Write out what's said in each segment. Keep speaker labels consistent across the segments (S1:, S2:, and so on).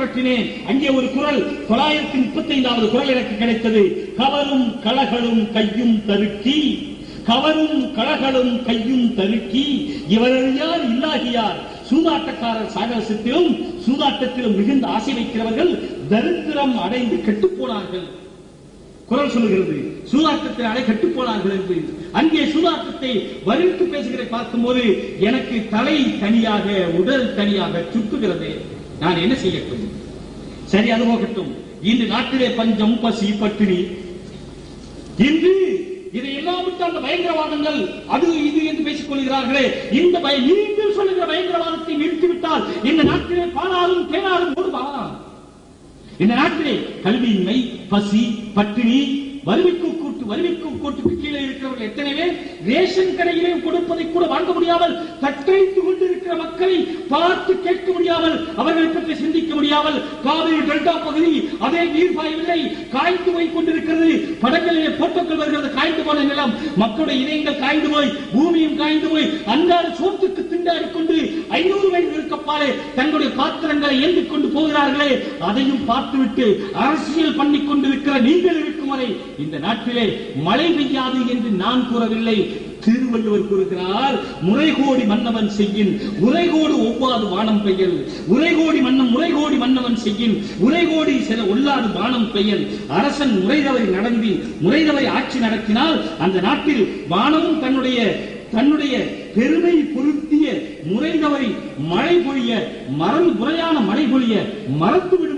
S1: புரட்டினேன். அங்கே ஒரு குரல் தொள்ளாயிரத்தி முப்பத்தி ஐந்தாவது குரல் எனக்கு கிடைத்தது. கவரும் களகளும் கையும் தருக்கி கவரும் களகளும் கையும் தருக்கி இவரறியார் இல்லாகியார். சூதாட்டக்காரர் சாகசத்திலும் சூதாட்டத்திலும் மிகுந்த ஆசை வைக்கிறவர்கள் தரித்திரம் அடைந்து கெட்டுப்போனார்கள் குரல் சொல்லுகிறது சூதாட்டத்தில் அடை கட்டுப் போனார்கள் என்று. அங்கே சூதாட்டத்தை வரித்து பேசுகிறதை பார்க்கும்போது எனக்கு தலை தனியாக உடல் தனியாக சுட்டுகிறது நான் என்ன செய்யட்டும்? சரி அது போகட்டும். இன்று நாட்டிலே பஞ்சம் பசி பட்டினி. இன்று இதை எல்லாம் விட்டு அந்த பயங்கரவாதங்கள் அது இது என்று பேசிக் கொள்கிறார்களே. இந்த பய நீங்கள் சொல்லுகிற பயங்கரவாதத்தை நிறுத்திவிட்டால் இந்த நாட்டிலே பாலாலும் தேனாலும் பாலாம் இந்த நாட்டிலே கல்வியின்மை பசி பட்டினி வறுமைக்கு கூட்டு வறுமைக்கு கோட்டுக்கு கீழே இருக்கிறவர்கள் எத்தனை பேர்? ரேஷன் கடையிலே கொடுப்பதை கூட வாங்க முடியாமல் தத்தளித்துக் கொண்டிருக்கிற மக்களை பார்த்து கேட்க முடியாமல் அவர்களை பற்றி சிந்திக்க முடியாமல் காவிரி டெல்டா பகுதி அதே நீர் பாயவில்லை காய்ந்து போய் கொண்டிருக்கிறது. படங்களிலே போட்டோக்கள் வருகிறது காய்ந்து போன நிலம். மக்களுடைய இதயங்கள் காய்ந்து போய் பூமியும் காய்ந்து போய் அன்றாட சோத்துக்கு திண்டாடி கொண்டு ஐநூறு வயது இருக்கப்பாலே தங்களுடைய பாத்திரங்களை ஏந்திக் கொண்டு போகிறார்களே அதையும் பார்த்துவிட்டு அரசியல் பண்ணி கொண்டிருக்கிற நீங்கள் இருக்கும் வரை இந்த நாட்டிலே மழை பெய்யாது என்று நான் கூறவில்லை. திருவள்ளுவர் கூறுகிறார் முறைகோடி மன்னவன் செய்யின் உரைகோடு ஒவ்வாது வானம் பெயல் உரைகோடி மன்னன் முறைகோடி மன்னவன் செய்யின் உரைகோடி சில உள்ளாது வானம் பெயல் அரசன் முறைதவை நடந்தி முறைதவை ஆட்சி நடத்தினால் அந்த நாட்டில் வானமும் தன்னுடைய தன்னுடைய பெருமை பொருத்திய முறைதவரை மழை பொழிய மரம் முறையான மழை பொழிய மறந்துவிடும்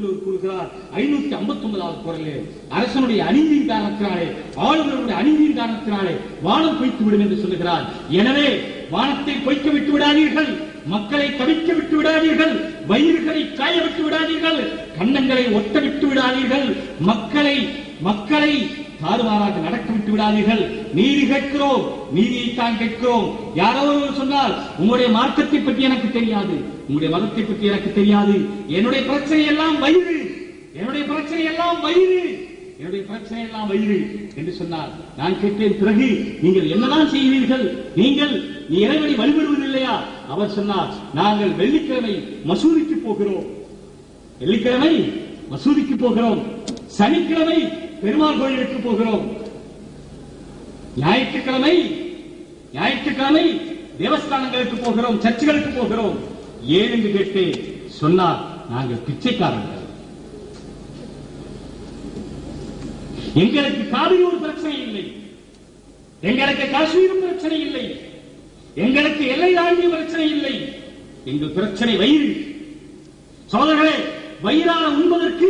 S1: திருவள்ளுவர் கூறுகிறார். ஐநூத்தி ஐம்பத்தி ஒன்பதாவது குரலே. அரசனுடைய அநீதியின் காரணத்தினாலே ஆளுநருடைய அநீதியின் காரணத்தினாலே வானம் பொய்த்து விடும் என்று சொல்லுகிறார். எனவே வானத்தை பொய்க்க விட்டு விடாதீர்கள். மக்களை தவிக்க விட்டு விடாதீர்கள். வயிறுகளை காய விட்டு விடாதீர்கள். கண்ணங்களை ஒட்ட விட்டு விடாதீர்கள். மக்களை மக்களை தாறுமாறாக நடக்க விட்டு விடாதீர்கள். நீதி கேட்கிறோம். நீதியைத்தான் கேட்கிறோம். யாரோ ஒருவர் சொன்னால் உங்களுடைய மார்க்கத்தை பற்றி எனக்கு தெரியாது. உங்களுடைய மதத்தை பற்றி எனக்கு தெரியாது. என்னுடைய பிரச்சனை எல்லாம் வயிறு. என்னுடைய பிரச்சனை எல்லாம் வயிறு. என்னுடைய பிரச்சனை எல்லாம் வயிறு. என்று சொன்னார் நான் கேட்டேன் பிறகு நீங்கள் என்னதான் செய்வீர்கள்? நீங்கள் நீ இறைவனை வழிபடுவதில்லையா? அவர் சொன்னார் நாங்கள் வெள்ளிக்கிழமை மசூதிக்கு போகிறோம். வெள்ளிக்கிழமை மசூதிக்கு போகிறோம். சனிக்கிழமை பெருமாள் கோயிலுக்கு போகிறோம். ஞாயிற்றுக்கிழமை ஞாயிற்றுக்கிழமை தேவஸ்தானங்களுக்கு போகிறோம் சர்ச்சுகளுக்கு போகிறோம். ஏன் என்று கேட்டு சொன்னார் நாங்கள் பிச்சைக்காரர்கள். எங்களுக்கு காவிரி ஒரு பிரச்சனை இல்லை. எங்களுக்கு காஷ்மீர் பிரச்சனை இல்லை. எங்களுக்கு எல்லை தாண்டிய பிரச்சனை இல்லை. எங்கள் பிரச்சனை வயிறு. சோதர்களே வயிறான உண்பதற்கு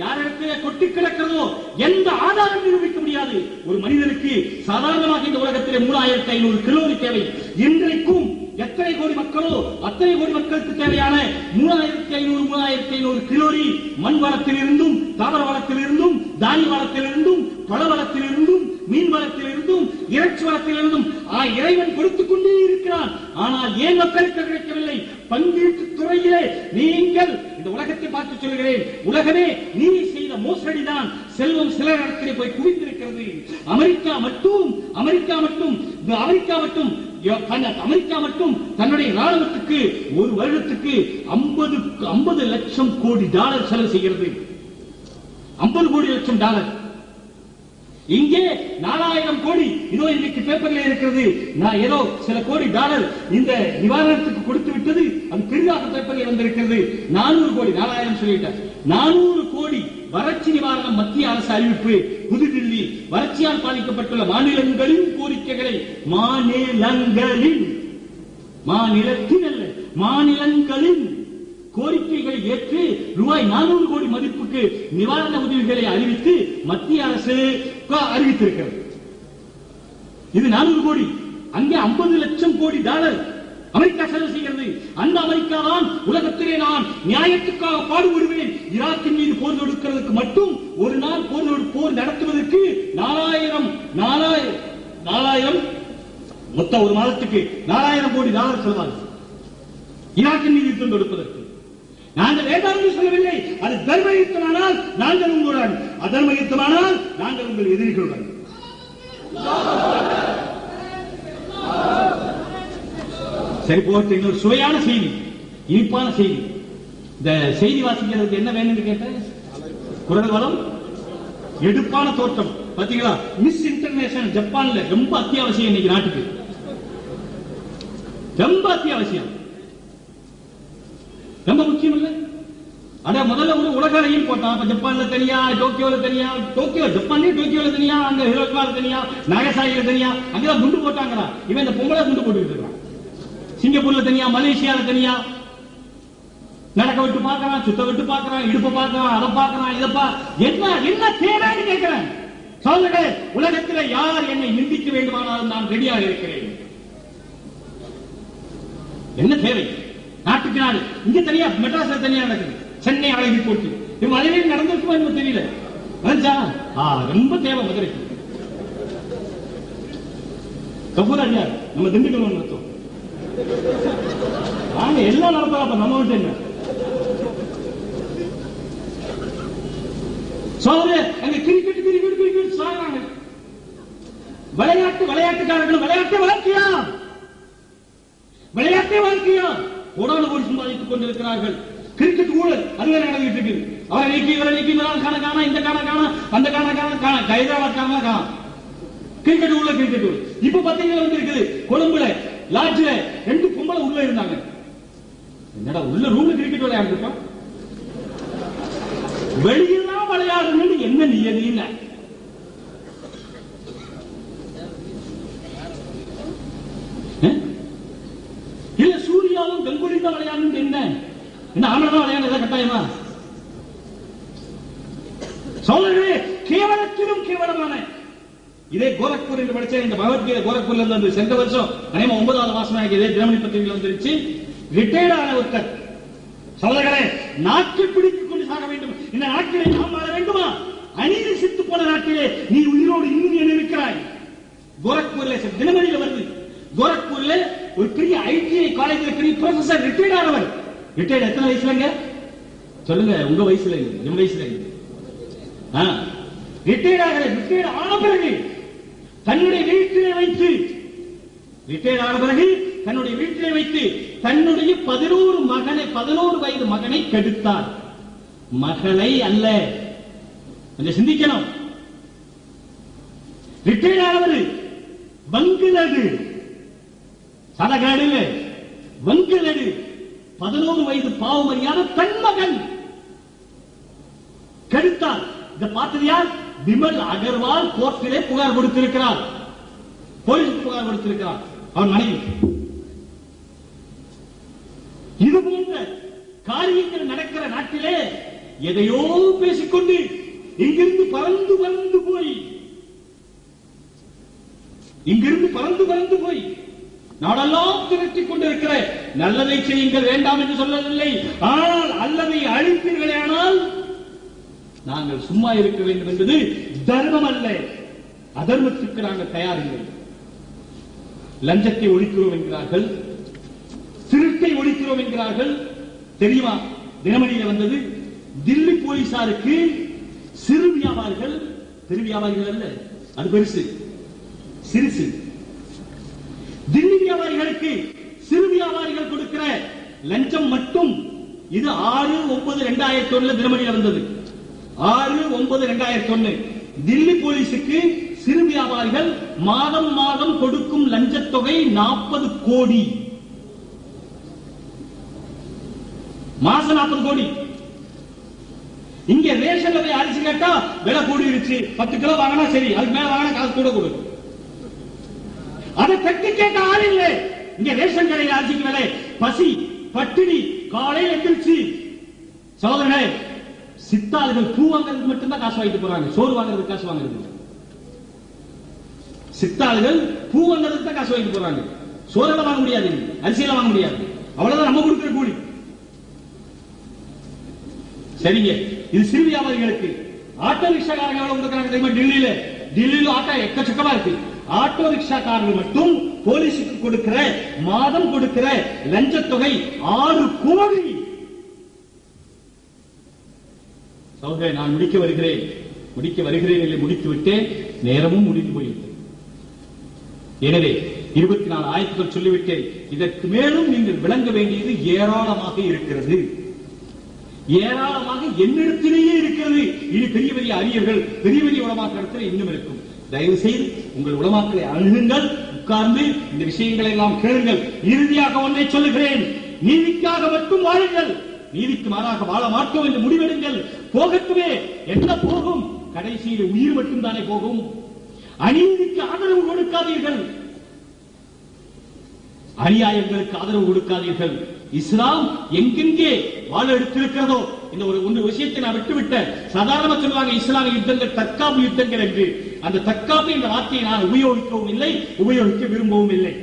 S1: யாரிடத்திலே கொட்டி கிடக்கிறதோ எந்த ஆதாரம் நிரூபிக்க முடியாது. ஒரு மனிதனுக்கு சாதாரணமாக இந்த உலகத்திலே மூணாயிரத்தி ஐநூறு கிலோரி தேவை. இன்றைக்கும் எத்தனை கோடி மக்களோ அத்தனை கோடி மக்களுக்கு தேவையான மூணாயிரத்தி ஐநூறு மூணாயிரத்தி ஐநூறு கிலோரி மண் வளத்தில் இருந்தும் தாவர வளத்தில் இருந்தும் தானிய வளத்தில் இருந்தும் பழ வளத்தில் இருந்தும் மீன் வளத்தில் இருந்தும் இறைச்சுவரத்திலிருந்தும் ஆ, இறைவன் கொடுத்துக் கொண்டே இருக்கிறான். ஆனால் ஏன் மக்களுக்கு கிடைக்கவில்லை பங்கீட்டு துறையிலே நீங்கள் இந்த உலகத்தை பார்த்து சொல்கிறேன். உலகமே நீ செய்த மோசடிதான். செல்வம் சில இடத்திலே போய் குவிந்திருக்கிறது. அமெரிக்கா மட்டும் அமெரிக்கா மட்டும் அமெரிக்கா மட்டும் அமெரிக்கா மட்டும் தன்னுடைய ராணுவத்துக்கு ஒரு வருடத்துக்கு ஐம்பது ஐம்பது லட்சம் கோடி டாலர் செலவு செய்கிறது. ஐம்பது கோடி லட்சம் டாலர். இங்கே நாலாயிரம் கோடி இதோ இன்னைக்கு பேப்பர்ல இருக்கிறது. நான் ஏதோ சில கோடி டாலர் இந்த நிவாரணத்துக்கு கொடுத்து விட்டது. அது பெரிதாக பேப்பர்ல வந்திருக்கிறது. நானூறு கோடி நாலாயிரம் சொல்லிட்டேன். நானூறு கோடி வறட்சி நிவாரணம் மத்திய அரசு அறிவிப்பு. புதுடில்லி வறட்சியால் பாதிக்கப்பட்டுள்ள மாநிலங்களின் கோரிக்கைகளை மாநிலங்களின் மாநிலத்தின் அல்ல மாநிலங்களின் கோரிக்கைகளை ஏற்று ரூபாய் நானூறு கோடி மதிப்புக்கு நிவாரண உதவிகளை அறிவித்து மத்திய அரசு அறிவித்திருக்கிறது. இது நானூறு கோடி அங்கே 50 லட்சம் கோடி டாலர் அமெரிக்கா செலவு செய்கிறது. அந்த அமெரிக்கா தான் உலகத்திலே நான் நியாயத்துக்காக பாடுபடுவேன். ஈராக்கின் மீது போர் தொடுக்கிறதுக்கு மட்டும் ஒரு நாள் போர் போர் நடத்துவதற்கு நாலாயிரம் நாலாயிரம் நாலாயிரம் மொத்த ஒரு மாதத்துக்கு நாலாயிரம் கோடி டாலர் செலவாகும் ஈராக்கின் மீது யுத்தம் தொடுப்பதற்கு. நாங்கள் வேண்டாம் என்று சொல்லவில்லை. அது தர்ம யுத்தமானால் நாங்கள் உங்களுடன் அதர்ம யுத்தமானால் நாங்கள் உங்கள் எதிரிகளுடன் சரி போட்டு இன்னொரு சுவையான செய்தி இனிப்பான செய்தி. இந்த செய்தி வாசிக்கிறதுக்கு என்ன வேணும்னு கேட்டேன்? குரல் வளம் எடுப்பான தோற்றம். பாத்தீங்களா? மிஸ் இன்டர்நேஷனல் ஜப்பான்ல ரொம்ப அத்தியாவசியம் இன்னைக்கு நாட்டுக்கு. ரொம்ப அத்தியாவசியம். ரொம்ப அட முதல்ல வந்து உலக போட்டான். அப்ப ஜப்பான்ல தனியா டோக்கியோல தனியா டோக்கியோ ஜப்பான்லயே டோக்கியோல தனியா அங்க ஹிரோஷிமால தனியா நாகசாகில தனியா அங்கதான் குண்டு போட்டாங்கடா. இவன் இந்த பொம்பளை குண்டு போட்டுக்கிட்டு இருக்கான். சிங்கப்பூர்ல தனியா மலேசியால தனியா நடக்க விட்டு பாக்குறான் சுத்த விட்டு பார்க்கறான் இடுப்ப பாக்குறான் அதை பாக்குறான் இதை பா என்ன என்ன தேவைன்னு கேட்கிறேன். சொல்லுங்க உலகத்துல யார் என்னை நிந்திக்க வேண்டுமானாலும் நான் ரெடியாக இருக்கிறேன். என்ன தேவை? நாட்டுக்கு நாடு. இங்க தனியா மெட்ராஸ்ல தனியா நடக்குது. சென்னை அழகி போட்டு இது மதுரையில் நடந்திருக்குமா எனக்கு தெரியல. வந்துச்சா ஆ ரொம்ப தேவை மதுரைக்கு. கபூர் நம்ம திண்டுக்கல் நடத்தும் நாங்க எல்லாம் நடத்தலாம் அப்ப நம்ம விட்டு என்ன? சோதரே அங்க கிரிக்கெட் கிரிக்கெட் கிரிக்கெட் சாகுறாங்க. விளையாட்டு விளையாட்டுக்காரர்கள் விளையாட்டு வளர்க்கியா விளையாட்டே வாழ்க்கையா கோடான ஒரு சம்பாதித்துக் கொண்டிருக்கிறார்கள். கிரிக்கெட் ஊழல் அதுவே நடந்துட்டு இருக்கு அவரை நீக்கி இவரை நீக்கி இவரால் காண காண இந்த காண காண அந்த காண காண காண ஹைதராபாத் காண காண. கிரிக்கெட் உள்ள கிரிக்கெட் ஊழல். இப்ப பாத்தீங்கன்னா வந்து இருக்குது கொழும்புல லாட்ஜ்ல ரெண்டு கும்பல உள்ள இருந்தாங்க. என்னடா உள்ள ரூம்ல கிரிக்கெட் விளையாடுறான் வெளியெல்லாம் விளையாடணும்னு என்ன நியதின்னு அஹ்? இல்ல சூர்யாவும் கங்குலி தான் விளையாடணும் என்ன? என்ன ஆம்பளை தான் விளையாடுறதா கட்டாயமா? சோழர்களே கேவலத்திலும் கேவலமான. இதே கோரக்பூர் என்று படிச்ச இந்த பகவத்கீதை கோரக்பூர்ல இருந்து வந்து சென்ற வருஷம் அநேகமா ஒன்பதாவது மாசம் எனக்கு இதே தினமணி பத்திரிகையில் வந்துருச்சு. ரிட்டையர்ட் ஆன ஒருத்தர். சோழர்களே நாட்டை பிடித்துக் கொண்டு சாக வேண்டும். இந்த நாட்டிலே நாம் வாழ வேண்டுமா? அநீதி செத்து போன நாட்டிலே நீ உயிரோடு இன்னும் இருக்கிறாய் கோரக்பூர்ல ச- தினமணியில வருது. கோரக்பூர்ல ஒரு பெரிய ஐடிஐ காலேஜ்ல பெரிய ப்ரொஃபசர் ரிட்டையர்ட் ஆனவர். ரிட்டையர்ட் எத்தனை வயசுலங்க? சொல்லுங்க உங்க வயசுல என் வயசுல ரிட்டையர்ட் ஆகிற ரிட்டையர்ட் ஆன பிறகு தன்னுடைய வீட்டிலே வைத்து ரிட்டையர்ட் ஆன பிறகு தன்னுடைய வீட்டிலே வைத்து தன்னுடைய பதினோரு மகனை பதினோரு வயது மகனை கெடுத்தார். மகளை அல்ல. கொஞ்சம் சிந்திக்கணும். ரிட்டையர்ட் ஆனவர் வங்குலடு சதகாடு வங்குலடு பதினோரு வயது பாவமரியான தன் மகன் கெடுத்தார். இதை பார்த்தது யார்? விமல் அகர்வால் கோர்ட்டிலே புகார் கொடுத்திருக்கிறார். போலீஸ் புகார் கொடுத்திருக்கிறார். அவன் மனைவி. இது போன்ற காரியங்கள் நடக்கிற நாட்டிலே எதையோ பேசிக்கொண்டு இங்கிருந்து பறந்து பறந்து போய் இங்கிருந்து பறந்து பறந்து போய் நாடெல்லாம் திரட்டிக் கொண்டிருக்கிற நல்லதை செய்யுங்கள் வேண்டாம் என்று சொல்லவில்லை. ஆனால் அல்லதை அழிப்பீர்களே ஆனால் நாங்கள் சும்மா இருக்க வேண்டும் என்பது தர்மம் அல்ல. அதர்மத்துக்கு நாங்கள் தயாரில்லை. லஞ்சத்தை ஒழிக்கிறோம் என்கிறார்கள். திருட்டை ஒழிக்கிறோம் என்கிறார்கள். தெரியுமா? தினமணியில வந்தது. தில்லி போலீசாருக்கு சிறு வியாபாரிகள் பெரு வியாபாரிகள் அல்ல அது பெருசு. சிறுசு. வியாபாரிகளுக்கு சிறு வியாபாரிகள் கொடுக்கிற லஞ்சம் மட்டும் இது ஆறு ஒன்பது ரெண்டாயிரத்தி ஒண்ணுல தினமணியில வந்தது. ஆறு ஒன்பது ரெண்டாயிரத்தி ஒண்ணு. தில்லி போலீஸுக்கு சிறு வியாபாரிகள் மாதம் மாதம் கொடுக்கும் லஞ்சத்தொகை நாற்பது கோடி. மாசம் நாற்பது கோடி. இங்க ரேஷன்ல போய் அரிசி கேட்டா விலை கூடிருச்சு. பத்து கிலோ வாங்கினா சரி அதுக்கு மேல வாங்கினா காசு கூட கொடுக்கும் அதை தட்டி கேட்ட ஆள் இல்லை. இங்க ரேஷன் கடையில் அரிசிக்கு விலை பசி பட்டினி காலையில் எந்திரிச்சு சோதரனே சித்தாளுகள் பூ வாங்குறதுக்கு மட்டும்தான் காசு வாங்கிட்டு போறாங்க. சோறு வாங்குறதுக்கு காசு வாங்குறது சித்தாளுகள் பூ வாங்குறதுக்கு தான் காசு வாங்கிட்டு போறாங்க. சோறெல்லாம் வாங்க முடியாது. அரிசியில வாங்க முடியாது. அவ்வளவுதான் நம்ம கொடுக்கிற கூலி. சரிங்க. இது சிறு வியாபாரிகளுக்கு. ஆட்டோ ரிக்ஷாக்காரங்க எவ்வளவு கொடுக்குறாங்க தெரியுமா? டெல்லியில. டெல்லியில ஆட்டோ எக்கச்சக்கமா இருக்கு. ஆட்டோ ரிக்ஷாக்காரர்கள் மட்டும் போலீஸுக்கு கொடுக்கிற மாதம் கொடுக்கிற லஞ்சத்தொகை ஆறு கோடி. சகோதரே நான் முடிக்க வருகிறேன். முடிக்க வருகிறேன் இல்லை முடித்து விட்டேன். நேரமும் முடிந்து போயிட்டது எனவே இருபத்தி நாலு ஆயிரத்துகள் சொல்லிவிட்டேன். இதற்கு மேலும் நீங்கள் விளங்க வேண்டியது ஏராளமாக இருக்கிறது. ஏராளமாக என்னிடத்திலேயே இருக்கிறது. இது பெரிய பெரிய அறிஞர்கள் பெரிய பெரிய உலமாக்களிடத்தில் இன்னும் இருக்கும். தயவு செய்து உங்கள் உலமாக்களை அணுகுங்கள் உட்கார்ந்து இந்த விஷயங்களை எல்லாம் கேளுங்கள். இறுதியாக ஒன்றை சொல்லுகிறேன். நீதிக்காக மட்டும் வாழுங்கள். நீதிக்கு மாறாக வாழ மாட்டோம் என்று முடிவெடுங்கள். போகட்டுமே. என்ன போகும்? கடைசியில் உயிர் மட்டும்தானே போகும். அநீதிக்கு ஆதரவு கொடுக்காதீர்கள். அநியாயங்களுக்கு ஆதரவு கொடுக்காதீர்கள். இஸ்லாம் எங்கெங்கே வாழ எடுத்திருக்கிறதோ இந்த ஒரு ஒன்று விஷயத்தை நான் விட்டுவிட்டேன். சாதாரணமா சொல்லுவாங்க இஸ்லாமிய யுத்தங்கள் தற்காப்பு யுத்தங்கள் என்று. அந்த தற்காப்பு என்ற வார்த்தையை நான் உபயோகிக்கவும் இல்லை உபயோகிக்க விரும்பவும் இல்லை.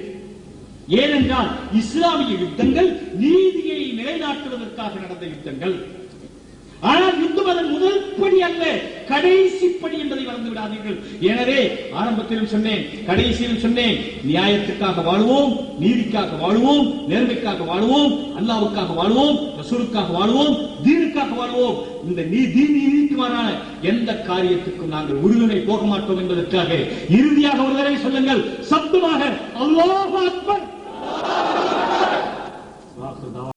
S1: ஏனென்றால் இஸ்லாமிய யுத்தங்கள் நீதியை நிலைநாட்டுவதற்காக நடந்த யுத்தங்கள். ஆனால் முதல் படி அல்ல. கடைசி படி என்பதை மறந்து விடாதீர்கள். எனவே ஆரம்பத்திலும் சொன்னேன் கடைசியிலும் சொன்னேன் நியாயத்துக்காக வாழுவோம் நீதிக்காக வாழுவோம் நேர்மைக்காக வாழுவோம் அல்லாவுக்காக வாழுவோம் ரசூலுக்காக வாழுவோம் தீனுக்காக வாழுவோம். இந்த நீ தீன் மாறான எந்த காரியத்துக்கும் நாங்கள் உறுதுணை போக மாட்டோம் என்பதற்காக இறுதியாக ஒரு தடவை சொல்லுங்கள் சப்தமாக அல்லாஹ் அக்பர்!